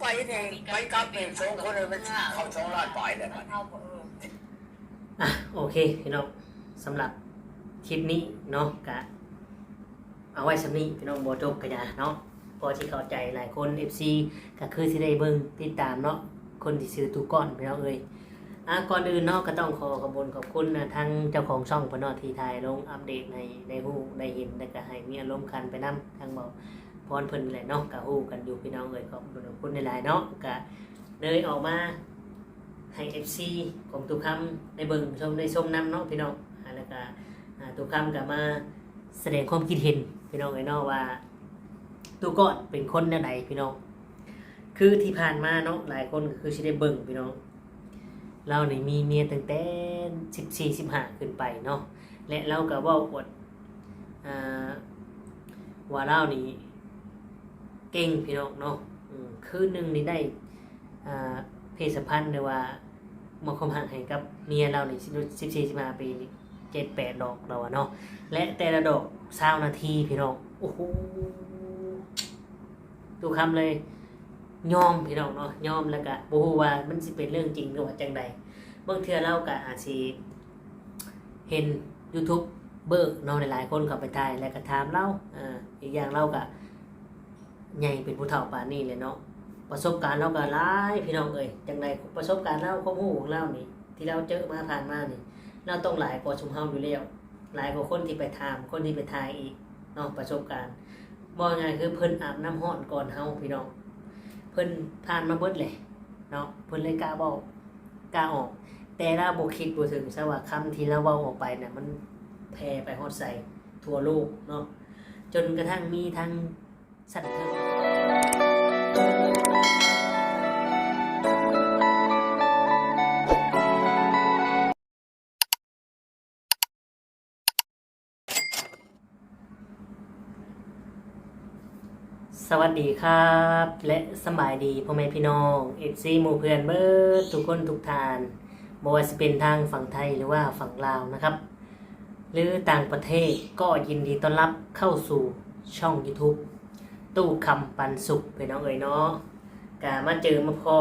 ไปเนี่ยไปกลับเนี่ยสองคนเลยมันเขาสองล้านปลายเลยมันเอออะโอเคพี่น้องสำหรับคลิปนี้เนาะกะเอาไว้สำนี้พี่น้องโบจบกันยาเนาะพอที่เข้าใจหลายคน FC ก็คือสิได้เบิ่งติดตามเนาะคนที่ซื้อตู้ก้อนพี่น้องเอ้ยอะก่อนอื่นเนาะก็ต้องขอขอบคุณขอบคุณนะทั้งเจ้าของช่องเพนเนาะที่ถ่ายลงอัปเดตในในฮู้ได้เห็นแล้วก็ให้มีอารมณ์คันไปนํทางเบา พรเพิ่นนี่แหละเนาะก็ฮู้กันอยู่พี่น้องเอ้ยขอบคุณขอบคุณหลายๆเนาะก็เลยออกมาให้ FC ของตุกคำได้เบิ่งชมได้ชมนํเนาะพี่น้องแล้วก็ตุกคำก็มาแสดงความคิดเห็นพี่น้องไอ้เนาะว่าตุกอนเป็นคนแนวไหนพี่น้องคือที่ผ่านมาเนาะหลายคนคือสิได้เบิ่งพี่น้องเรานี่มีเมียตั้งแต่สิบสี่สิบห้าขึ้นไปเนาะและเราก็ว่าอดอว่าเรานี่ เก่งพี่น้องเนาะคืนหนึ่งนี่ได้เพศสัมพันธ์หรือว่ามาคมหักให้กับเมียเรานี่สิบสี่สิบห้าปีนี่เจ็ดแปดดอกเราอะเนาะและแต่ละดอกเศร้านาทีพี่น้องโอ้โหดูคำเลยยอมพี่น้องเนาะยอมแล้วก็บูว่ามันสิเป็นเรื่องจริงหรือว่าจังใดบางเทื่อเราก็อาจสิเห็น YouTube เบิกเนาะหลายๆคนเข้าไปถ่ายแล้วก็ถามเราอ่าอีกอย่างเราก็ ใหญ่เป็นผู้เฒ่าป่านนี้เลยเนาะประสบการณ์เราก็หลายพี่น้องเอ้ยจังใดประสบการณ์เราความรู้ของเรานี่ ที่เราเจอมาผ่านมานี่เราต้องหลายกว่าชุมเฮาอยู่แล้วหลายกว่าคนที่ไปถามคนที่ไปถ่ายอีกเนาะประสบการณ์บ่ง่ายคือเพิ่นอาบน้ำร้อนก่อนเฮาพี่น้อง เพิ่นผ่านมาเบิดเลยเนาะเพิ่นเลยกล้าเว้ากล้าออก แต่เราบ่คิดบ่ถึงซะว่าคำที่เราเว้าออกไปน่ะมันแพร่ไปฮอดใส่ทั่วโลกเนาะจนกระทั่งมีทั้ง สัตว์เทิงสวัสดีครับ และสบายดีพ่อแม่พี่น้อง FC หมู่เพื่อนเบิดทุกคนทุกทานบ่ว่าสิเป็นทางฝั่งไทยหรือว่าฝั่งลาวนะครับ หรือต่างประเทศก็ยินดีต้อนรับเข้าสู่ช่อง YouTube ตู้คำปันสุขพี่น้องเอ๋ยเนาะกะมาเจอมาพ่อ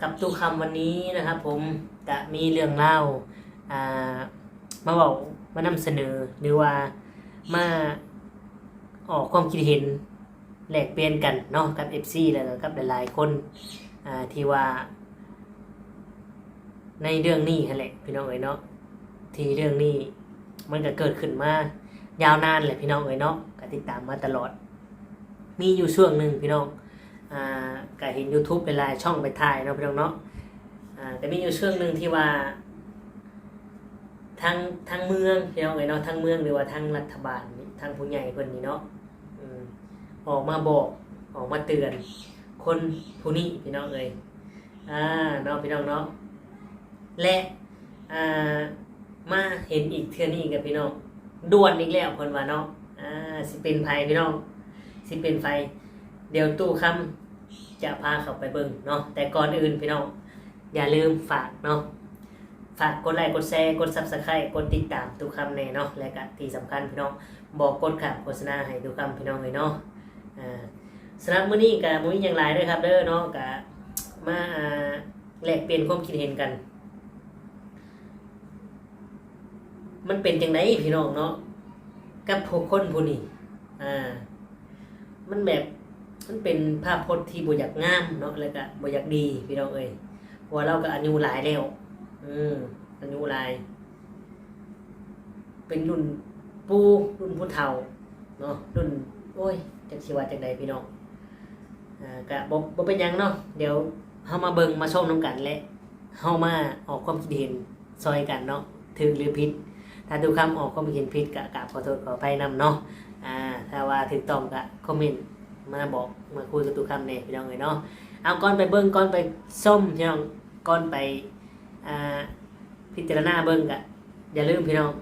กับตู้คำวันนี้นะครับผมกะมีเรื่องเล่าอ่ามาบอกมานำเสนอหรือว่ามาออกความคิดเห็นแลกเปลี่ยนกันเนาะกับ FC แล้วก็กับหลายๆคนอ่าที่ว่า ในเรื่องนี้แหละพี่น้องเอ๋ยเนาะที่เรื่องนี้มันก็เกิดขึ้นมายาวนานเลยพี่น้องเอ๋ยเนาะก็ติดตามมาตลอด มีอยู่ช่วงหนึ่งพี่น้องอ่าก็เห็น YouTube เป็นลายช่องไปถ่ายเนาะพี่น้องเนาะอ่าแต่มีอยู่ช่วงหนึ่งที่ว่าทางทางเมืองพี่น้องเอ๋ยเนาะทางเมืองหรือว่าทางรัฐบาลทางผู้ใหญ่คนนี้เนาะออกมาบอกออกมาเตือน คนผู้นี้พี่น้องเอ๋ยอ่าเนาะพี่น้องเนาะและอ่ามาเห็นอีกเทื่อนี้กับพี่น้องด่วนอีกแล้วคนว่าเนาะอ่าสิเป็นไฟพี่น้อง สิเป็นไฟ เดี๋ยวตู้คำจะพาเขาไปเบิ่งเนาะแต่ก่อนอื่นพี่น้องอย่าลืมฝากเนาะฝากกดไลค์กดแชร์กดซับสไครต์กดติดตามตู้คำในเนาะและก็ที่สำคัญพี่น้องบอกกดขับโฆษณาให้ตู้คำพี่น้องเลยเนาะอ่าสำหรับมื้อนี้กับมื้ออย่างไรเด้อครับเด้อเนาะกับมาแลกเปลี่ยนความคิดเห็นกัน มันเป็นจังไดพี่น้องเนาะกับผู้คนผู้นี้อ่า มันแบบมันเป็นภาพพจน์ที่บอยากงามเนาะแล้วก็บอยากดีพี่น้องเอ้ยพราะว่าเราก็อายุหลายแล้วอืมอายุหลาย เป็นรุ่นปู่รุ่นผู้เฒ่าเนาะรุ่น โอ้ยจักสิว่าจังใดพี่น้องอ่าก็บ่บ่เป็นหยังเนาะเดี๋ยวเฮามาเบิ่งมาชมนํกันและเฮามาออกความคิดเห็นซอยกันเนาะถูกหรือผิดถ้าดูคำออกความคิดเห็นผิดกะกราบขอโทษขออภัยนำเนาะ อ่าถ้าว่าถูกต้องกะคอมเมนต์มาบอกมาคุยกับตูคำเนี่ยพี่น้องเลยเนาะเอาก่อนไปเบิ้งก่อนไปส้มพี่น้องก่อนไปอ่าพิจารณาเบิ้งกะอย่าลืมพี่น้อง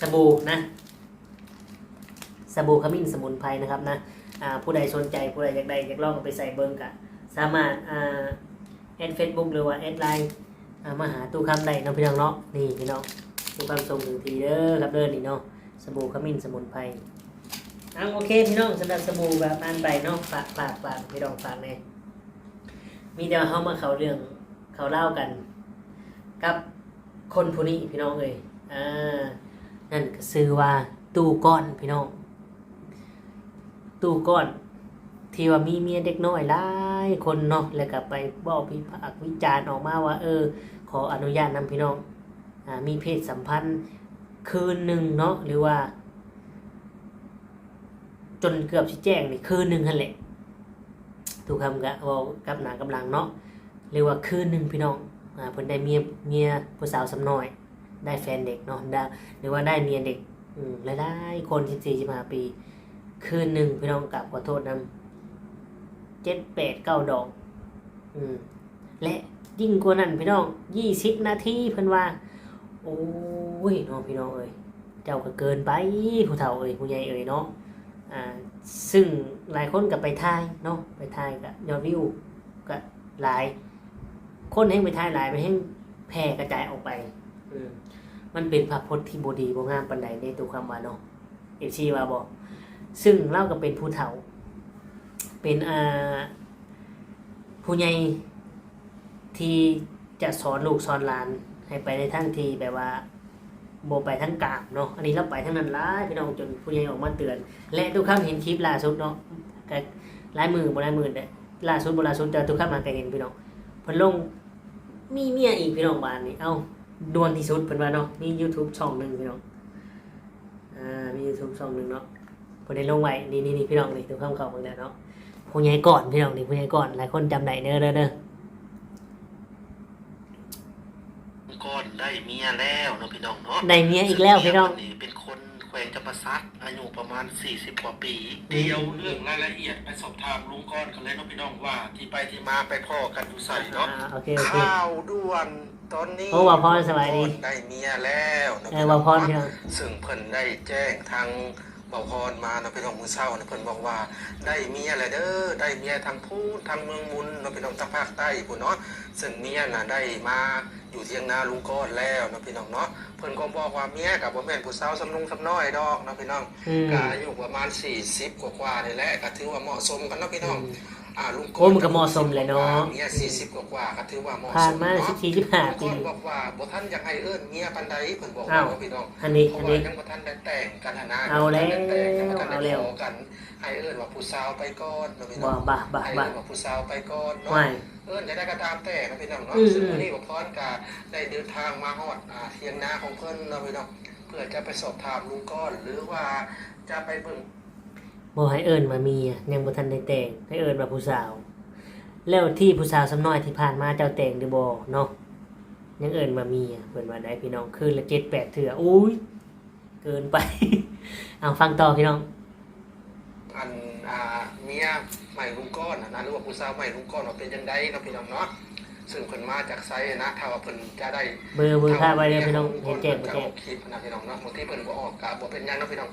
สบู่นะสบู่ขมิ้นสมุนไพรนะครับนะอ่าผู้ใดสนใจผู้ใดอยากได้อยากลองไปใส่เบิ้งกะสามารถอ่าแอดเฟซบุ๊กหรือว่าแอดไลน์มาหาตู้คำได้เนาะพี่น้องเนาะนี่พี่น้องตู้คำส่งถึงทีเด้อครับเด้อนี่เนาะ บู่ขมิ้นสมุนไพรอะโอเคพี่น้องสำหรับสบู่แบบอันไปเนาะฝากฝากฝากพี่น้องฝากเลยมีแต่ว่าเขามาเขาเรื่องเขาเล่ากัน กับคนผู้นี้พี่น้องเลยอ่านั่นก็ซื้อว่าตู้ก้อนพี่น้อง ตู้ก้อน ที่ว่ามีเมียเด็กน้อยหลายคนเนาะแล้วก็ไปบอกพิพากวิจารณ์ออกมาว่า เออ ขออนุญาตนำพี่น้องอ่ามีเพศสัมพันธ์ คืนหนึ่งเนาะหรือว่า จนเกือบชิแจ้งนี่คืนหนึ่งนั่นแหละถูกคำกะเว่ากับหนากำลังเนาะเรียกว่าคืนหนึ่งพี่น้องอ่าเพิ่นได้เมียเมียผู้สาวสำน้อย ได้แฟนเด็กเนาะได้หรือว่าได้เมียเด็กอืมหลายๆคนสิบสี่สิบห้าปี คืนหนึ่งพี่น้องกลับขอโทษนำเจ็ดแปดเก้าดอก อืมและยิ่งกว่านั้นพี่น้องยี่สิบนาทีเพิ่นว่า โอ้ยน้องพี่น้องเอ้ยเจ้าก็เกินไปผู้เฒ่าเอ้ยผู้ใหญ่เอ้ยเนาะอ่าซึ่งหลายคนก็ไปทายเนาะไปทายกับยอดวิวก็หลาย คนแห่งไปทายหลายไปแห่งแพร่กระจายออกไปอืมมันเป็นภาพพจน์ที่บดีบ่งามปันใดในตัวคำว่าเนาะเอฟซีว่าบอกซึ่งเล่าก็เป็นผู้เฒ่า เป็นอ่าผู้ใหญ่ที่จะสอนลูกสอนหลาน ให้ไปในทางที่แบบว่าโบไปทั้งกลางเนาะ อันนี้เราไปทั้งนั้นหลายพี่น้องจนผู้ใหญ่ออกมาเตือน และทุกครั้งเห็นคลิปล่าสุดเนาะก็หลายมือบ่หลายมือเด้อล่าสุดบ่ล่าสุดแต่ทุกครั้งมาก็เห็นพี่น้องเพิ่นลงมีเมียอีกพี่น้องบ้านนี่ เอ้าดวนที่สุดเพิ่นว่าเนาะ มี YouTube ช่องหนึ่งพี่น้อง อ่า มี YouTube ช่องหนึ่งเนาะเพิ่นได้ลงไว้นี่นี่นี่พี่น้องนี่ทุกครั้งเขาเบิ่งได้เนาะผู้ใหญ่ก่อนพี่น้องนี่ผู้ใหญ่ก่อนหลายคนจำได้เด้อเด้อเด้อ ก้อน ได้เมียแล้วเนาะพี่น้องเนาะได้เมียอีกแล้วพี่น้อง นี่เป็นคนแขวงจำปาสักอายุประมาณ 40 กว่าปี เดียวเรื่องรายละเอียดไปสอบถามลุงก้อนกันเลยเนาะพี่น้องว่าที่ไปที่มาไปพ่อกันอยู่ใส่เนาะอ่าโอเคโอเค ข่าวด่วนตอนนี้โอ้ว่าพรสบายดี ได้เมียแล้วเนาะเออพี่น้ว่าองพรพี่น้อง ซึ่งเพิ่นได้แจ้งทาง เบาพรมาเนาะพี่น้องมื้อเช้าเนาะเพิ่นบอกว่าได้เมียแล้วเด้อได้เมียทางพูดทางเมืองมุนเนาะพี่น้องทางภาคใต้พุ่นเนาะซึ่งเมียน่ะได้มาอยู่เทียงนาลุงก้อนแล้วเนาะพี่น้องเนาะเพิ่นก็บอกว่าเมียกับบ่แม่นผู้สาวสำนุงสำน้อยดอกเนาะพี่น้องอืมก็อายุประมาณ40กว่าๆนี่แหละก็ถือว่าเหมาะสมกันเนาะพี่น้องอ่าลุงก้ โอ้มันก็เหมาะสมเลยเนาะเมีย40กว่าๆก็ถือว่าเหมาะผ่าสนมมาเนาะสิบสี่สิบห้าลุงปีก้อนบอกว่าบ่ทันอยากให้เอิ้นเมียปานใดเพิ่นบอกอ้าวว่าพี่น้องอันนี้เพอัราะนว่านี้ยังบ่ทันได้แต่งกันหั้นนะเอาแล้วยังบ่ทันได้แต่งยังบ่ทันเอาได้แล้วขอกันให้เอิ้นว่าผู้สาวไปก่อนเนาะพี่น้บ่องบ่บ่ให้บ่เอิ้นว่าผู้สาวไปก่อนเนาะไม่เอิ้นจะได้ก็ตามแต่นะพี่น้องเนาะอืมซึ่งวันนี้ผมพรกาได้เดินทางมาฮอดอ่าเทียงนาของเพิ่นเนาะพี่น้องเพื่อจะไปสอบถามลุงก้อนหรือว่าจะไปเบิ่ง บ่ให้เอิ้นมามีอะยังบ่ทันได้แต่งให้เอิ้นมาผู้สาว แล้วที่ผู้สาวสำน้อยที่ผ่านมาเจ้าแต่งหรือบ่เนาะยังเอิ้นมามีอะเพิ่นว่าได้พี่น้องคืนละ7 8เทื่ออุ้ยเกินไป เอาฟังต่อพี่น้องอันอ่าเมียใหม่ลุงก้อนนะหรือว่าผู้สาวใหม่ลุงก้อนว่าเป็นจังไดเนาะพี่น้องเนาะ ซึ่งเพิ่นมาจากไซนะถ้าว่าเพิ่นจะได้เบอร์เบอร์ค่าไว้เด้อพี่น้องเห็นแจ้งบ่จะอแจ้งอกคลิปนะพี่น้องเนาะบางทีเพิ่นบ่ออกก็บ่เป็นหยังเนาะพี่น้อง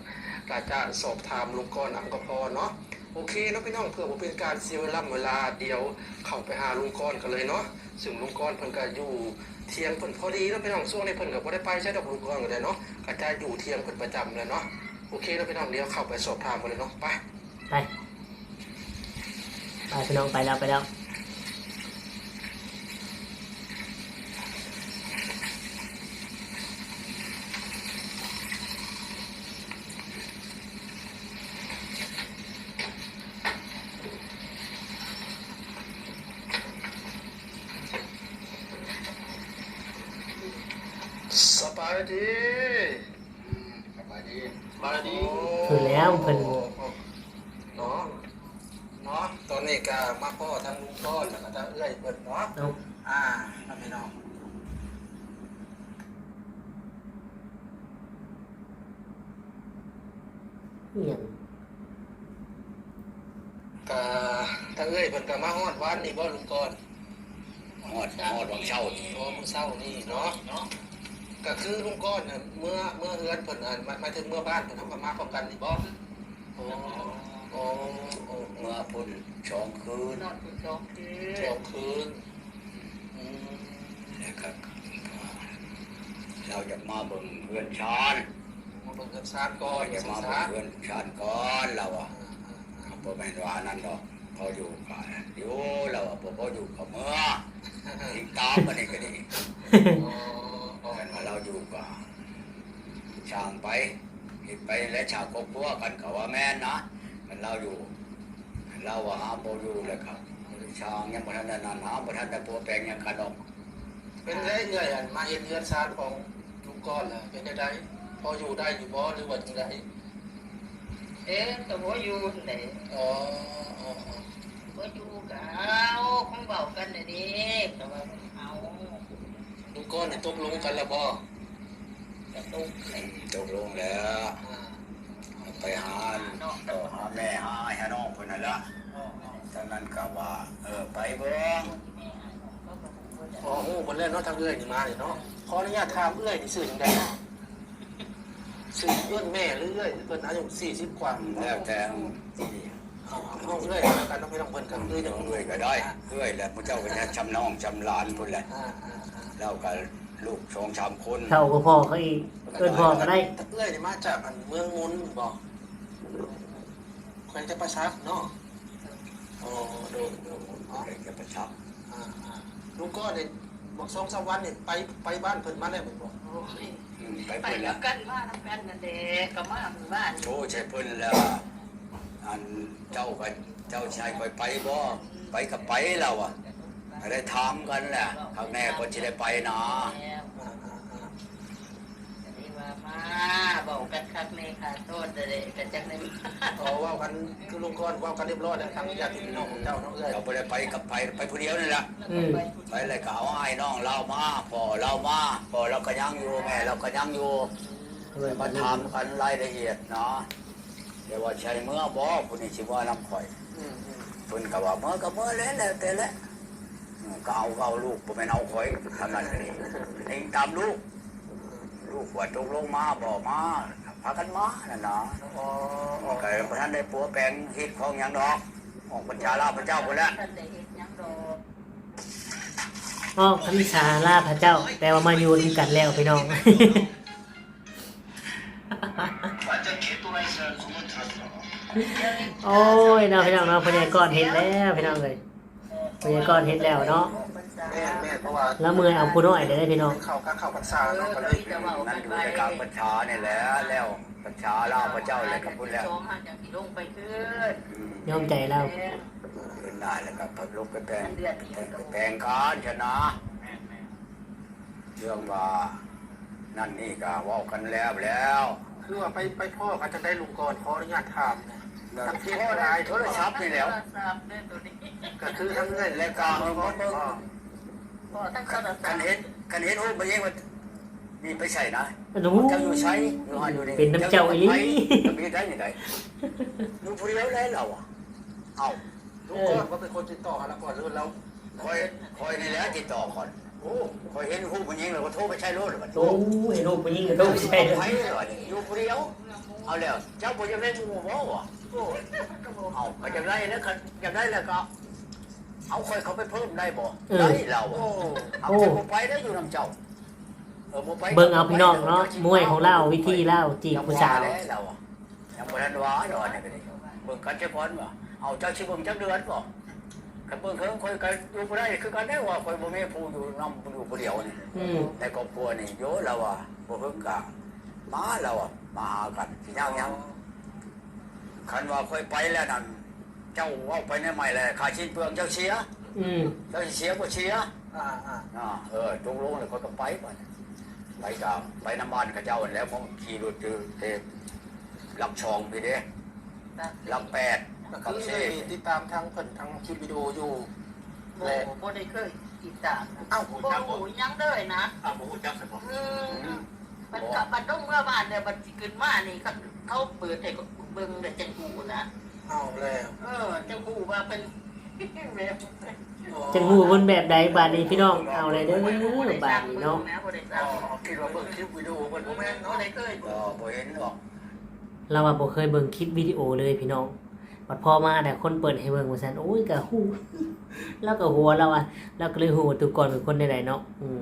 ก็จะสอบถามลุงก้อนนำก็พอเนาะโอเคเนาะพี่น้องเพื่อบ่เป็นการเสียเวลาเวลาเดียวเข้าไปหาลุงก้อนกันเลยเนาะซึ่งลุงก้อนเพิ่นก็อยู่เที่ยงเพิ่นพอดีเนาะพี่น้องช่วงนี้เพิ่นก็บ่ได้ไปใช้ดอกลุงก้อนก็ได้เนาะก็จะอยู่เที่ยงเพิ่นประจำเลยเนาะโอเคเนาะพี่น้องเดี๋ยวเข้าไปสอบถามกันเลยเนาะไปไปไปพี่น้องไปแล้วไปแล้ว สบายดีสบายดีสบายดีคือแล้วเพิ่น เนาะเนาะตอนนี้ก็มาพ่อทางลุงก้อนแล้วก็ทางเอื้อยเพิ่นเนาะเอาอ่าน้องพี่น้องอหย่างก็ทางเอื้อยเพิ่นก็มาฮอดวันนี้บ่ลุงก้อน หอดหอดวังเช่านี่โอ้มื้อเช้านี่เนาะเนาะ ก็คือลุงก้อนน่ะเมื่อเมื่อเฮือนเพิ่นอะหมายหมายถึงเมื่อบ้านเพิ่นทำก็มาพร้อมกันนี่บ่โอ้โอ้โอ้เมื่อพุ่นสองคืนนอนคืนสองคืนสองคืนอืมแล้วก็เราจะมาเบิ่งเพื่อนชานมาเบิ่งกันซานก่ก็อนอย่าสิมาซะเพื่อนชาติก่อนเราอะบ่แม่นว่านั่นดอกพออยู่กันอยู่เราอะบ่พออยู่กับเมื่อทิ้งตามมันนี่ก็ดี อ๋ออ๋อ แม่นว่าเราอยู่ก็ ช่างไปเฮ็ดไปและชาวครอบครัวกันก็ว่าแม่นนะมันเราอยู่เราว่าหาบ่อยู่แล้วครับช่างยังบ่ทันได้นั่นหาบ่ทันได้ปัวแปลงหยังกันดอกเป็นได้เงื่อยอันมาเห็นเงื่อนซานของลุงก้อนล่ะเป็นได้ไดพออยู่ได้อยู่บ่หรือว่าจังไดเอ๊ะตัวบ่อยู่ไหนอ๋ออ๋ออ๋อบ่อยู่ก็เอาคงเบากันน่ะเดิแต่ว่าเอาลุงก้อนนี่ตกลงกันแล้วบ่กระ ตกตกลงแล้วไปหาต่อหาแม่หาไอ้หาน้องคนนั่นละตอนนั้นก็ว่า เออไปเบิ่งอ๋อโอ้หมดแล้วเนาะทางเอื้อยนี่มานี่เนาะขออนุญาตถามเอื้อยนี่ชื่อจังไดเนาะชื่อเอื้อนแม่หรือเอื้อยเพิ่นอายุ40กว่าแล้วแต่เอาเอาเอื้อยแล้วกันต้องไปต้องเพิ่นกันเอื้อยจังเอ้ยก็ได้เอ้ยแล้วพระเจ้าก็จะชำน้องชำหลานพุ่นแหละอ่าอ่าอ่าแล้วก็ ลูกสองสามคนเท่ากับพ่อเขาอีกเกินพ่อก็ได้เอื้อยนี่มาจากอันเมืองมุนบ่แขวงจะประชักเนาะอ๋อโดนโดนอ๋อเลยจะประชับอ่าอ่าลุงก้อนเนี่ยบอกสองสามวันเนี่ยไปไปบ้านเพิ่นมาแล้วเหมือนบอกโอ้ยอืมไปไปเพิ่นแล้ละวกันมานํกันนั่นเด้ก็มาหมู่บ้านโชใช่เพิ่นแล้วอันเจ้าก็เจ้าชายคอยไปบ่ไปกับไปเราอะ ได้ถามกันแหละข้างแน่ก็จะได้ไปนะแล้วอ่าอ่าอ่านี่ว่ามาบอกกันคักในค่ะโทษเด้ก็จังได้มาอ๋อเว่ากันคือลุงก้อนเว่ากันเรียบร้อยแล้วทางญาติพี่น้องของเจ้าเนาะเอ้ยเราไม่ได้ไปกับไปไปผู้เดียวนี่แหละอืมไปเลยก็เอาไอ้น้องเรามาพ่อเรามาพ่อเราก็ยังอยู่แม่เราก็ยังอยู่เบิ่งมาถามกันรายละเอียดเนาะเดี๋ยวว่าใช่เมื่อบ่ผู้นี้สิว่าน้ำข่อยอืมอืมเพิ่นก็ว่าเมื่อก็เมื่อแล้วแล้วแต่ละอืม ก็เอาก็เอาลูกบ่แม่เอาข่อยทำนั้นนี่เองตามลูก ลูกว่าตกลงมาบ่มาพากันมานั่นนะอ๋ออ๋อก็บ่ทันได้ปัวแปลงฮ็ดของหยังดอกออกปัญชาลาพระเจ้าพุ่นล้วท่านได้เฮ็ดหยังดอกอ๋อพระวิชาลาพระเจ้า แต่ว่ามาอยู่นำกันแล้วพี่น้องโอ้ยเนาะพี่น้องเนาะพญากรเห็นแล้วพี่น้องเลย พญากรเห็นแล้วเนาะ แม่แม่เพราะว่าแล้วมือเอาผู้น้อยเด้อพี่น้อง เข้าข้างเข้าพรรษาเนาะก็เลยนั่นอยู่ในกลางปัญชานี่แหละแล้วปัญชาลาพระเจ้าเลยกับพุ่นแล้วสองหาจังสิลงไปขึ้นอืมยอมใจเราขึ้นได้แล้วก็พัดลบไปแปลงเดือนนี้ก็แปลงการชนะเรื่องว่านั่นนี่ก็เว่ากันแล้วแล้ว คือว่าไปไปพ่อกันจะได้ลุงก้อนขออนุญาตถามเนี่ย ทางที่พ่อได้โทรศัพท์นี่แล้วทราบเด้อตัวนี้ก็คือทั้งเงินและก็เบิ่งเบิ่งเบิ่งบ่ทั้งโทรศักัพนท์เห็นกันเห็นโอ้บ่เองว่านี่ไปใส่นะโอ้โหเจ้าอยู่ใช้อยู่หันอยู่นี่เป็นน้ำเจ้าอีหลีจะมีได้ยังไงอยู่ผู้เดียวแล้วเราอะเอ้าลุงก้อนก็เป็นคนติดต่อกันแล้วก่อนเรื่องเราคอยคอยนี่แหละติดต่อก่อน โอ้คอยเห็นผู้ผู้หญิงแล้วก็โทรไปใช้รถเลยบัดโอ้ยเห็นลูกผู้หญิงก็ต้องใช่เลยไปเลยบัดนี้อยู่ผู้เดียวเอาแล้วเจ้าบ่ยังได้หมู่บ่วะโอ้เอาก็จะได้แล้วก็จะได้แล้วก็เอาคอยเขาไปเพิ่มได้บ่ได้เราโอ้เอาแต่บ่ไปได้อยู่นำเจ้าเออบ่ไปเบิ่งเอาพี่น้องเนาะมวยของเราวิธีเล่าจีบผู้สาวยังบ่ได้เราอะยังบ่ทันว่าดอกนี่ก็ได้เบิ่งกันเจ้าก่อนว่าเอาเจ้าสิเบิ่งจักเดือนบ่ คันเบิ่งเคิงคอยก็อยู่บ่ได้คือกันได้ว่าคอยบ่มีผู้อยู่นำอยู่ผู้เดียวนี่อืมในครอบครัวนี่โยเราอะบ่เพิ่งกะมาเราอะมาหากันสิยังยังคันว่าค่อยไปแล้วนั่นเจ้าเอาไปในใหม่เลยค่าชิ้นเปลืองเจ้าเสียอืมเจ้าสิเสียบ่เสียอ่าอ่าอ่าเออตกลงเลยเขาก็ไปก่อนไปกับไปน้ำบ้านกับเจ้าแล้วผมขี่รถอยู่เทพลักชองพี่เด้ลักแปด ก็กับคือเซได้ติดตามทางเพิ่นทางคลิปวิดีโออยู่บ่และบ่ได้เคยติดตามเอ้าบ่หูยังเด้อนะอ้าวบ่ฮู้จักซะบ่อืมมันกลับมาต้องเมื่อบ้านเนี่ยมันสิขึ้นมานี่เขาเขาเปิดให้เบิ่งแต่จังหูนะเอาแล้วเออจังหูว่าเป็นแบบอ๋อจังหูบนแบบใดบาดนี้พี่น้องเอาเลยเด้อบาดนี้เนาะบ่ได้อ๋ตาอมคิดว่าเบิ่งคลิปวิดีโอเพิ่นบ่บ่แม่แม่นนเนาะบ่ได้เคยก็บ่เห็นหรอกเราว่าบ่เคยเบิ่งคลิปวิดีโอเลยพี่น้อง บัดพอมาแต่คนเปิดให้เบิ่งว่าซั่นโอ้ยก็ฮู้แล้วก็หัวเราอะเราก็เลยฮู้ว่าตุกก่อนเป็นคนใดๆเนาะอืม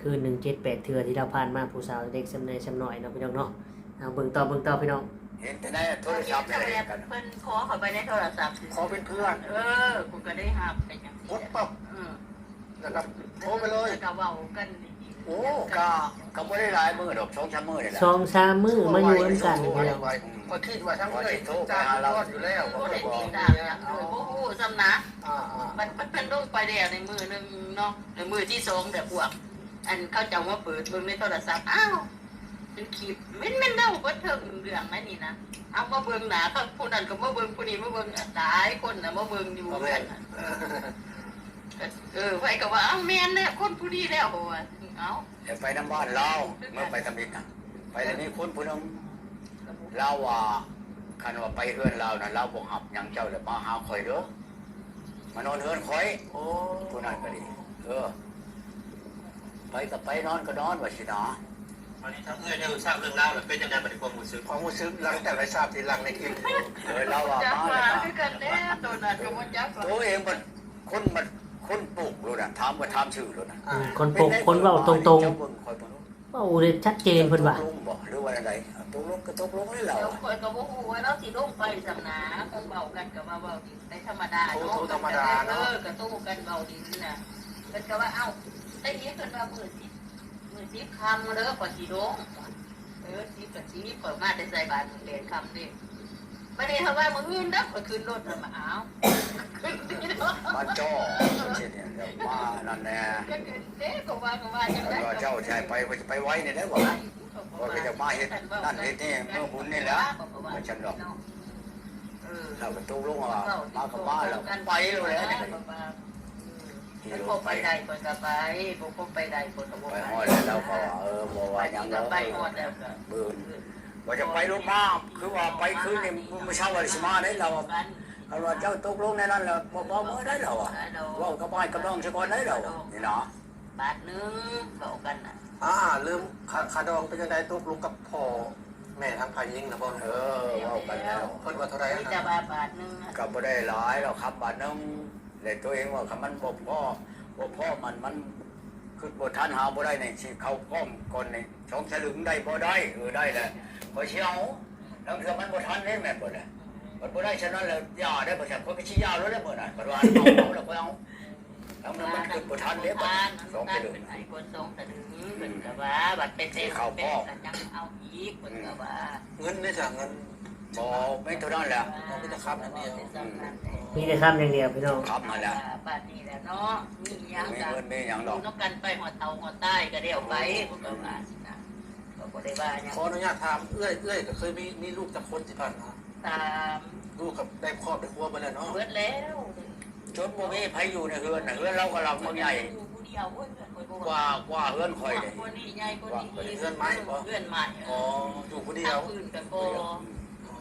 คือ178เทื่อที่เราผ่านมาผู้สาวเด็กสำเนยสำน้อยเนาะพี่น้องเนาะเอาเบิ่งต่อเบิ่งต่อพี่น้องเห็นแต่ในโทรศัพท์นี่แหละกันเพิ่นขอเข้าไปในโทรศัพท์ขอเป็นเพื่อน เออกูก็ได้หับไปจังกดปั๊บเออ นะครับโทรไปเลยแล้วก็เว้ากันโอ้ก็ก็บ่ได้หลายมื้อดอกสองสามมื้อนี่แหละสองสามมือมาอยู่กันกันโทรพี่ไว้น้องไว้พอคิดว่าทั้งเลยจ้างรอดอยู่แล้วโอ้ก็ได้บอกติดเนี่ตามยอย่างเอาโอ้โหสำนักอ่าอ่ามันมันเป็นลงไปแล้วในมือหนึงเนาะในมือที่สองแต่พวก อันเขาจะมาเปิดเบิ่งในโทรศัพท์อ้าวเป็นคลิปมันมันเล่าก็เทิงเรื่องนั่นนี่นะเอามาเบิ่งหนาก็ผู้นั้นก็มาเบิ่งผู้นี้มาเบิ่งหลายคนน่ะมาเบิ่งอยู่เพื่อนน่ะ เออไว้ก็ว่าเอ้าแม่นแล้วคนผู้นี้แล้วบ่ว่าเอ้าเดี๋ยวไปน้ำบ้านเราเมื่อไปทำบิดนะไปแล้วนี่คนผู้หนึงเราว่าคันว่าไปเฮือนเราน่ะเราบ่หับหยังเจ้าเลยมาหาข่อยเด้อมานอนเฮือนข่อยโอ้ผู้นั้นก็ดีเออไปก็ไปนอนก็นอนว่าสินะวันนี้ทั้งเอื้อยเนี่ยทราบเรื่องราวแล้วเป็นยังไงปฏิความรู้สึกความรู้สึกหลังจากได้ทราบทีหลังในคลิปเออเราว่าจักมาว่าแล้วคือกันแล้วตัวนั้นก็บ่จักว่าตัวเองมันคนมัน คนปลูกรู้น่ะถามว่าถามชื่อรู้น่ะอ่าคนปกคนเว้าตรงเจ้าเบิ่งคอยบ่รู้ๆเว้าเลยชัดเจนเพิ่นว่าตกลงบ่หรือว่าอะไรตกลงก็ตกลงเลยเราเดี๋ยวคนก็บ่ฮู้ว่าเราสิลงไปสำนาคงเบากันก็มาเบาดีในธรรมดาเนาะเออกระตู้กันเบาดีนี่น่ะเพิ่นก็ว่าเอ้าได้ยินเพิ่นว่ามื้อสิมื้อสิคำเด้อก่อนสิลงเออสิก็สิเปิดมาได้ใส่บาตรเรียนคำเด้ บ่ได้เฮาว่ามื้ออื่นเด้อก็ขึ้นรถมาอ้าวขึ้นนี่เนาะมาจ่อเช่นเนี่ยเดี๋ยวมานั่นแน่ก็ขึ้นเด้ก็ว่าก็ว่าจังได๋แล้วก็เจ้าชายไปก็จะไปไว้นี่ได้บ่ว่าก็จะมาเฮ็ดนั่นเฮ็ดนี่เมื่อบุญนี่แหละก็ฉันดอกเออเราก็ตกลงว่ามาก็มาแล้วไปเลยแหละมันพอไปได้คนก็ไปบ่พอไปได้คนก็บ่ไปไปฮอดแล้วเราก็ว่าเออบ่ว่าหยังก็เนาะไปหมดแล้วก็เบิ่น ว่าจะไปลงมาคือว่าไปคืนนี่มื้อเช้าว่าสิมาได้เราบ้านเอาว่าเจ้าตกลงในนั้นแล้วบ่บ่มื้อได้แล้วอะเราเว้ากับบ้านกับน้องซะก่อนได้แล้วนี่เนาะบาทนึงเบากันน่ะอ่าลืมคาคาดองเป็นยังไงตกลงกับพ่อแม่ทางฝ่ายหญิงนะบ่เออเว้ากันแล้วเพิ่นว่าเท่าไหร่มีนะแต่บาบาทนึงก็บ่ได้หลายหรอกครับบาดนึงเลยตัวเองว่าคำมันบ่พอบ่พอมันมันคือบ่ทันหาบ่ได้ในสิเข้าพร้อมก่อนนี่สองสลึงได้บ่ได้เออได้แหละ พอสิเอาแล้วเทื่อมันบ่ทันได้แม่นบ่ล่ะมันบ่ได้ฉะนั้นแล้วย่าได้บ่ใช่คนไปสิยาแล้วได้บ่น่ะบ่ว่าเอาเอาแล้วก็เอาแล้วมันมันคือบ่ทันเด้บ่สองนั้สนลึงเป็นไอ้คนสองสลึงเพิ่นก็ว่าบัตรเป็นเศษเป็นกันยังเอาอีกเพิ่นก็ว่าเงินเนี่ยจ้ะเงินบ่ไม่เท่านั้นแหละมีแต่คำอย่างเดียวพี่น้องครับมาแล้วบ้านนี้แหละเนาะมีหยังกันมีเงินมีหยังดอกนกกันไปหัวเตาหัวใต้ก็เดียวไปพวกเราว่า บ่ได้ว่าหยังขออนุญาตถามเอื้อยเอื้อยก็เคยมีมีลูกจักคนสิพันนะตามลูกกับได้ครอบได้ครัวไปแล้วเนาะเบิดแล้วจนบ่มีไผอยู่ในเฮือนน่ะเฮือนเราก็หลังบ่ใหญ่อยู่ผู้เดียวเว้ยเพื่อนคนบ่กว่ากว่าเฮือนข่อยนี่คนนี้ใหญ่คนนี้เพื่อนใหม่บ่ เพื่อนใหม่อ๋ออยู่คนเดียทาวงอื่นกันบ่อ๋อ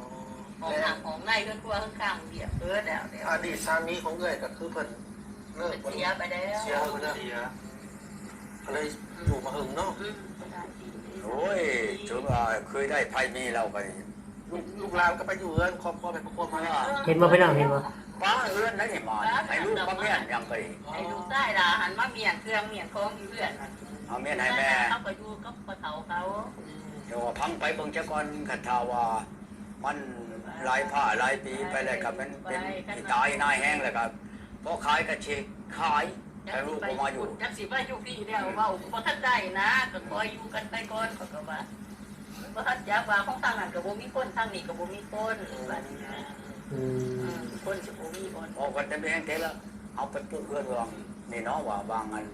ของและทางของในเพื่อนครัวข้างๆเดียวเบิดแล้วเดี๋ยวอดีตสามีของเอื้อยก็คือเพิ่นเลิกเสียไปแล้วเสียไปแล้วก็เลยอยู่มาหึงเนาะอืมบ่ได้ดี โอ้ยถึงว่าเคยได้ไผมีเราก็ลูกลูกหลานก็ไปอยู่เอื้อนครอบครัวเป็นครอบครัวมาเห็นบ่พี่น้องเห็นบ่ป้าเฮือนนั่นนี่มาให้ลูกมาเมียนยังไปไอ้ลูกใต้ล่ะหันมาเมียนเครื่องเมียนของอยู่เพื่อนน่ะเอาเมียนให้แม่เขาก็อยู่กับพ่อเฒ่าเขาเดี๋ยวว่าพังไปเบิ่งจักก่อนคันทาว่ามันหลายผ้าหลายปีไปแล้วก็มันเป็นที่ตายนายแห้งแล้วก็พอขายก็เช็คขาย ให้ลูกบ่มาอยู่จักสิว่าอยู่พี่แล้วเว้าบ่ทันได้นะก็คอยอยู่กันไปก่อนเขาก็ว่าบ่ทันจักว่าของทางนั้นก็บ่มีคนทางนี้ก็บ่มีคนว่านี่นะอือืมมคนสิบ่มีคนพอกันจะไปแห้งเตแล้วเอาไปปลูกเฮือนวางนี่เนาะว่าบางอัน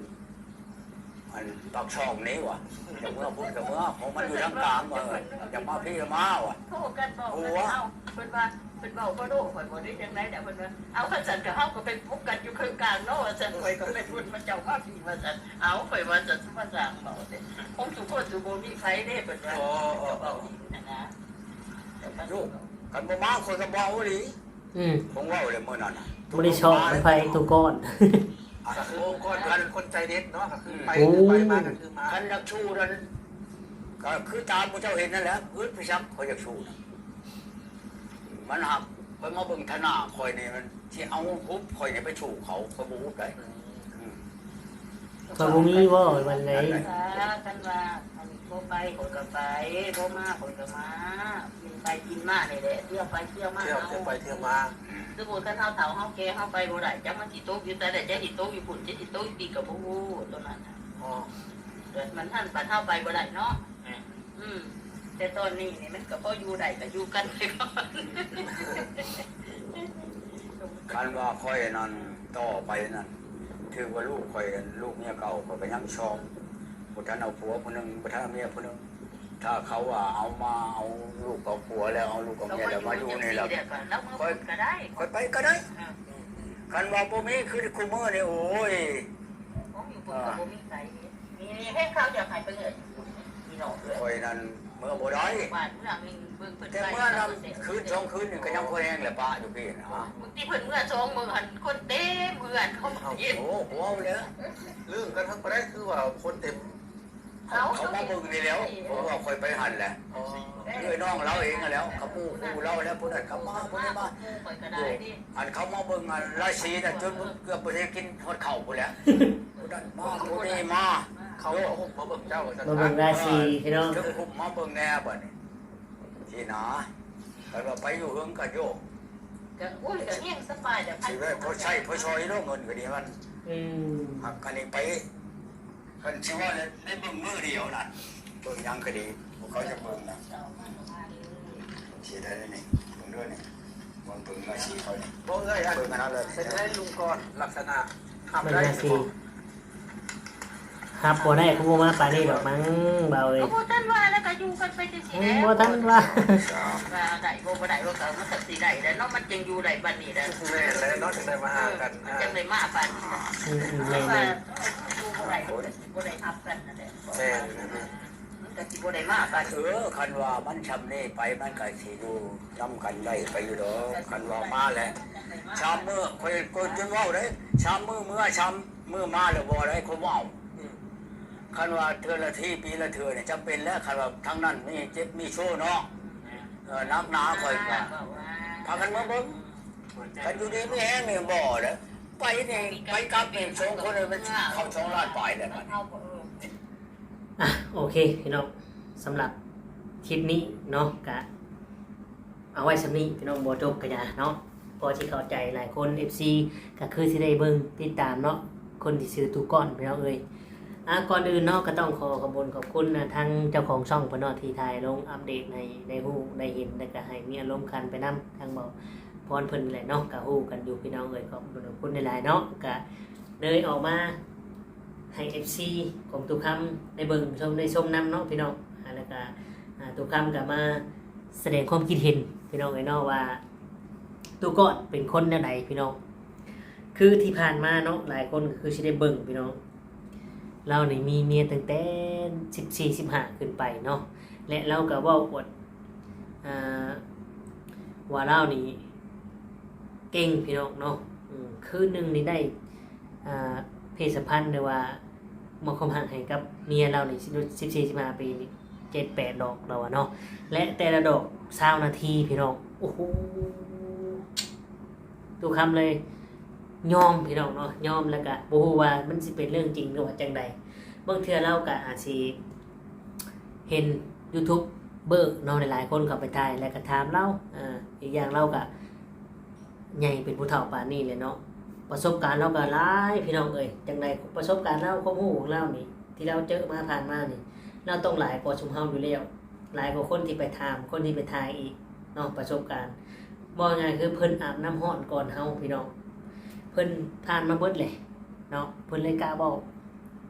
อันปากช่องนี้ว่ะจะเมื่อพูดกับเมื่อของมันอยู่ทางกลางว่าจะมาพี่มาว่ะโทรกันบอกกันเอาเพิ่นว่า เพิ่นเว้าบ่โดข่อยบ่ได้จังได๋แต่เพิ่นว่าเอาคันซั่นก็เฮาก็ไปพบกันอยู่เครึ่องกลางเนาะว่าซั่นข่อยก็เลยพูดมาเจ้ามาพี่ว่าซั่นเอาข่อยว่าซั่นสิมาสร้างเว้าเด้ผมสุคนสุโบมีไผเด้เพิ่นว่าเว้าอีกนะนะแต่ว่าลูกกันบ่มาคนก็บ่เอาดิอืมผมว่าเลยเมื้อนั้นน่ะบ่ได้ชอบมันไปตัวก้อนก็คือองค์กรเป็นคนใจเด็ดเนาะก็คือไปไปมาก็คือมาคันนักชูนั้นก็คือตามพระเจ้าเห็นนั่นแหละอึดไปซักคอยอยากชูนะ มันหักคอยมาเบิ่งธนาคอยนี่มันที่เอาฮุบคอยนี่ไปชูเขาคอยบ่ฮุบได้อืมก็บ่มีบ่วันไหนถ้ากันว่าอันนี้บ่ไปคนก็ไปบ่มาคนก็มากินไปกินมานี่แหละเที่ยวไปเที่ยวมาเที่ยวเที่ยวไปเที่ยวมาสมมุติคันเฮาเฒ่าเฮาแก่เฮาไปบ่ได้จักมันสิตกอยู่แต่ได้จะสิตกอยู่พุ่นจะสิตกอยู่ปีกับบ่ฮู้ตัวนั้นน่ะอ๋อเกิดมันท่านปัดเฮาไปบ่ได้เนาะอืม แต่ตอนนี้นี่มันก็พออยู่ได้ก็อยู่กันไปก่อนคันว่าค่อยนั่นต่อไปนั่นถือว่าลูกค่อยลูกเมียเก่าก็ไปยังชอบบุท่านเอาผัวคนหนึ่งบุท่านเอาเมียคนหนึ่งถ้าเขาว่าเอามาเอาลูกกับผัวแล้วเอาลูกกับเราเมียมาแล้วมาอยู่นี่แล้วเดี๋ยวก่อนแล้วมาก็ได้ค่อยไปก็ได้คันว่าบ่มีคือคุมือนี่โอ้ยผมอยู่บนกับผมมีใส่มีให้เขาจะขายไปเลยมีหนอกเลยค่อยนั่น เมื่อบ่ได้บ้านเมื่อมีเบิ่งเพิ่นแต่เมื่อนั้นคืนสองคืนนี่ก็ยังค่อยแห้งแหละป้าอยู่พี่นะมึงที่เพิ่นเมื่อสองมือหันคนเต็มเมื่อนเขาเย็นโอ้โหเอาแล้วเรื่องกันทั้งประเทศคือว่าคนเต็มเขาเขามาเบิ่งนี่แล้วผมว่าค่อยไปหันแหละอ๋อด้วยน้องเราเองนั่นแหล้วเขาปูปูเราแล้วผู้นั้นเขามาผู้นี้มาคอยก็ได้ดิอันเขามาเบิ่งอันราศีน่ะจนเกือบบ่ได้กินทอดเข่าพุ่นแหล้วผู้นั้นมาผู้นี้มา เขาเอาหุบมาเบิ่งเจ้าสันมาเบิ่งราศีพี่น้องถึงคุมมาเบิ่งแน่บัดนี้ที่หนาแต่ว่าไปอยู่เฮิงก็โยกก็อุ้ยก็เงี้ยสบายแต่พันสิไว้พอใช้พอซอยโลกเงินก็ดีมันอืมหักกันนี่ไปคันสิว่าได้เบิ่งมือเดียวนั่นเบิ่งยังก็ดีพวกเขาจะเบิ่งนะสิได้นี่เบิ่งด้วยนี่เบิ่งเบิ่งราศีเขานี่บ่เอ้ยอันเบิ่งกันเอาเลยเป็นได้ลุงก่อนลักษณะทำมันได้ราศี ครับบ่ได้เขาบ่มาปานนี้ดอกมั้งเบาเอ้ยก็บ่ทันว่าแล้วก็อยู่กันไปจังซี่อืแหมละบ่ทันว่าว่าได้บ่บ่ได้ว่าก็มันก็สิได้แล้วเนาะมันจังอยู่ได้บัดนี้แหละแม่แล้วเนาะถึงได้มาหากันมันจังได้มาปานนี้อืมอืมเพแม่ราะนว่าอยู่บ่ได้บ่ได้ทับกันนั่นแหละแม่มันก็สิบ่ได้มาปานเออคันว่ามันชำนี่ไปมันก็สิดูจำกันได้ไปอยู่ดอกคันว่ามาแหละชามมือคอยกดจนเว่าเลยชามมือเมื่อชามมือมาแล้วบ่ได้เขาเว่า คันว่าเทือละที่ปีละเทือเนี่ยจำเป็นแล้วคันว่าทั้งนั้นมีเจ็บมีโชว์เนาะเออนักหนาคอยว่าพากันมาเบิ่งกันอยู่ดีไม่แห้งเนี่ยบ่เด้อไปเนี่ยไปกลับเนี่สองคนเลยมันเข้าสองล้านปลยมันอะโอเคพี่น้องสำหรับคลิปนี้เนาะกะเอาไว้สำนี้พี่น้องบ่จบกันนะเนาะพอที่เข้าใจหลายคน FC ก็คือสิได้เบิ่งติดตามเนาะคนที่ซื้อตูก้อนพี่น้องเอ้ย อะก่อนอื่นเนาะก็ต้องขอขอบคุณขอบคุณนะทั้งเจ้าของช่องพนเนาะที่ถ่ายลงอัปเดตในในฮู้ได้เห็นแล้วก็ให้มีอารมณ์คันไปนํทางเบาพรเพิ่นแหละเนาะก็ฮู้กันอยู่พี่น้องเอ้ยขอบคุณขอบคุณหลายๆเนาะก็เลยออกมาให้ FC ของตุกคำได้เบิ่งชมได้ชมนำเนาะพี่น้องอาแล้วก็ตุกคำก็มาแสดงความคิดเห็นพี่น้องไอ้เนาะว่าตุกอดเป็นคนแนวไหนพี่น้องคือที่ผ่านมาเนาะหลายคนคือสิได้เบิ่งพี่น้อง เรานี่มีเมียตั้งแต่สิบสี่สิบห้าขึ้นไปเนาะและเราก็ว่าอวดอว่าเรานี่เก่งพี่น้องเนาะคืนหนึ่งนี่ได้เพศสัมพันธ์หรือว่ามาความห่างให้กับเมียเราในสิบสี่สิบห้าปีนี่เจ็ดแปดดอกเราอะเนาะและแต่ละดอกเศร้านาทีพี่น้องโอ้โหตัวคำเลย ยอมพี่น้องเนาะยอมแล้วก็บ่ฮู้ว่ามันสิเป็นเรื่องจริงหรือว่าจังใดบางเทื่อเราก็อาจสิเห็น YouTube เบอร์เนาะหลายๆคนเข้าไปถ่ายแล้วก็ถามเราอ่าอีกอย่างเราก็ใหญ่เป็นผู้เฒ่าป่านนี้เลยเนาะประสบการณ์เราก็หลายพี่น้องเอ้ยจังใดประสบการณ์เราความรู้ของเรานี่ที่เราเจอมาผ่านมานี่เราต้องหลายกว่าชุมเฮาอยู่แล้วหลายกว่าคนที่ไปทำคนที่ไปทายอีกเนาะประสบการณ์บอกง่ายคือเพิ่นอาบน้ำร้อนก่อนเฮาพี่น้อง เพิ่นผ่านมาเบิดเลยเนาะเพิ่นเลยกล้าเว้า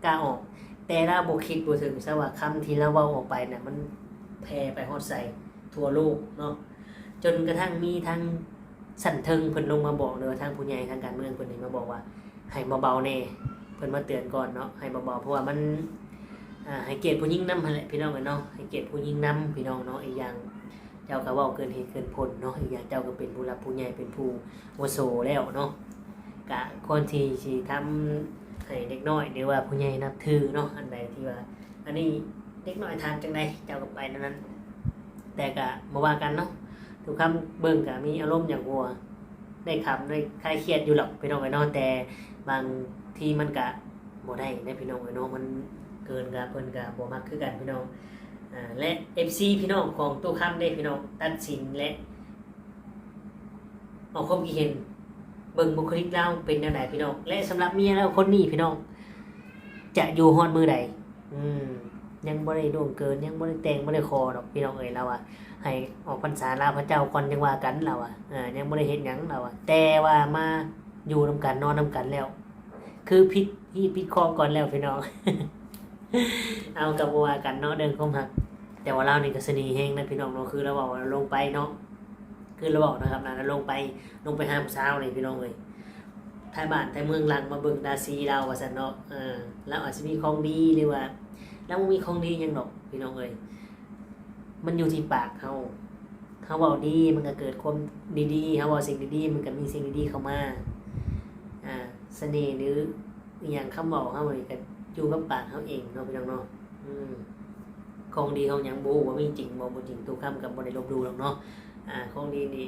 กล้าออก แต่เราบ่คิดบ่ถึงซะว่าคำที่เราเว้าออกไปน่ะมันแพร่ไปฮอดใส่ทั่วโลกเนาะจนกระทั่งมีทั้งสันเทิงเพิ่นลงมาบอกเลยว่าทางผู้ใหญ่ทางการเมืองเพิ่นนี่มาบอกว่า ให้เบาๆแน่เพิ่นมาเตือนก่อนเนาะให้เบาๆเพราะว่ามันให้เกียรติผู้หญิงนำหั่นแหละพี่น้องเนาะให้เกียรติผู้หญิงนำพี่น้องเนาะอีกอย่างเจ้าก็ว้าเกินเหตุเกินผลเนาะอีกอย่างเจ้าก็เป็นผู้รับผู้ใหญ่เป็นผู้โวโสแล้วเนาะ กะคนที่สิทำให้เด็กน้อยหรือว่าผู้ใหญ่นับถือเนาะอันใดที่ว่า อันนี้เด็กน้อยทานจังไดเจ้าก็ไปนั้น แต่ก็บ่ว่ากันเนาะทุกคำเบิ่งก็มีอารมณ์อย่างวัวได้คำได้คลายเครียดอยู่หรอกพี่น้องไอ้น้องแต่บางทีมันก็บ่ได้นพี่น้องไอ้น้องมันเกินกับเพิ่นกับบ่มักคือกันพี่น้องอ่าและ FC พี่น้องของตู้คำได้พี่น้องตัดสินและออกความคิดเห็น เบิ่งบุคลิกเราเป็นแนวไหนพี่น้อง และสำหรับเมียเราคนนี้พี่น้อง จะอยู่ฮอดมือใดอืมยังบ่ได้ดวงเกิน ยังบ่ได้แต่งบ่ได้คอดอกพี่น้องเอ้ยเราอะให้ออกพรรษาลาพระเจ้าก่อนจังว่ากันเราอะอ่ายังบ่ได้เฮ็ดหยังเราอะแต่ว่ามาอยู่นํกันนอนนํกันแล้ว คือพิษที่พิษคองก่อนแล้วพี่น้อง เอากับว่ากันเนาะเดินคมหักแต่ว่าเรานี่ก็สนิทแฮงนะพี่น้องเนาะคือเราบอกว่าเราลงไปเนาะ คือเราบอกนะครับนะลงไปลงไปหาผู้สาวนี่พี่น้องเอ้ยท้ายบ้านท้ายเมืองหลังมาเบิ่งดาซีเราว่าซั่นเนาะเออแล้วอาจจะมีของดีหรือว่า แล้วมันมีของดียังดอกพี่น้องเอ้ยมันอยู่ที่ปากเฮาเฮาเว้าดีมันก็เกิดความดีๆเฮาเว้าสิ่งดีๆมันก็มีสิ่งดีๆเข้ามาอ่าเสน่ห์หรืออย่างคำเว้าเฮานี่ก็อยู่กับปากเฮาเองเนาะพี่น้องเนาะอืมของดีของหยังบูว่ามีจริงบ่บ่จริงทุกคำก็บ่ได้ลบหลู่หรอกเนาะ อ่าของดีนี่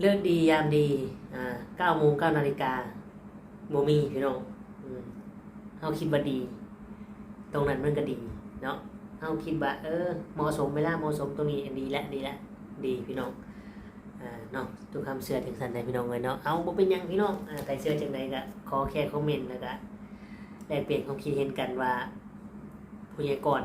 เลือกดียามดีอ่าเก้าโมงเก้านาฬิกาโมมีพี่น้องอืมเขาคิดว่าดี ตรงนั้นมันก็ดีเนาะเขาคิดว่าเออเหมาะสมเวลาเหมาะสมตรงนี้ดีและดีและดีพี่น้องอ่าเนาะทุกคำเสื้อถึงสันใดพี่น้องเลยเนาะเอาบ่เป็นยังพี่น้องใส่เสื้อจังใดก็ขอแค่คอมเมนต์แล้วก็แลกเปลี่ยนความคิดเห็นกันว่าผู้ใหญ่ก่อน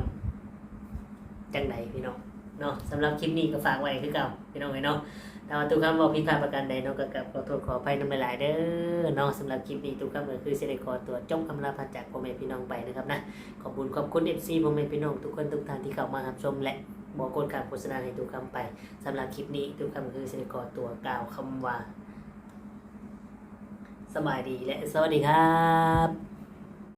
จังใดพี่น้อง เนาะสำหรับคลิปนี้ก็ฝากไว้คือเก่าพี่น้องเอ้เนาะแต่ว่าทุกคำบอกผิดพลาดประการใดเนาะก็กับขอโทษขออภัยน้ำหลายเด้อเนาะสำหรับคลิปนี้ทุกคำก็คือเสด็จขอตัวจบคำลาพันจากพ่อแม่พี่น้องไปนะครับนะขอบคุณขอบคุณเอฟซีพ่อแม่พี่น้องทุกคนทุกท่านที่เข้ามารับชมและบอกกดการโฆษณาให้ทุกคำไปสำหรับคลิปนี้ทุกคำคือเสด็จขอตัวกล่าวคำว่าสบายดีและสวัสดีครับ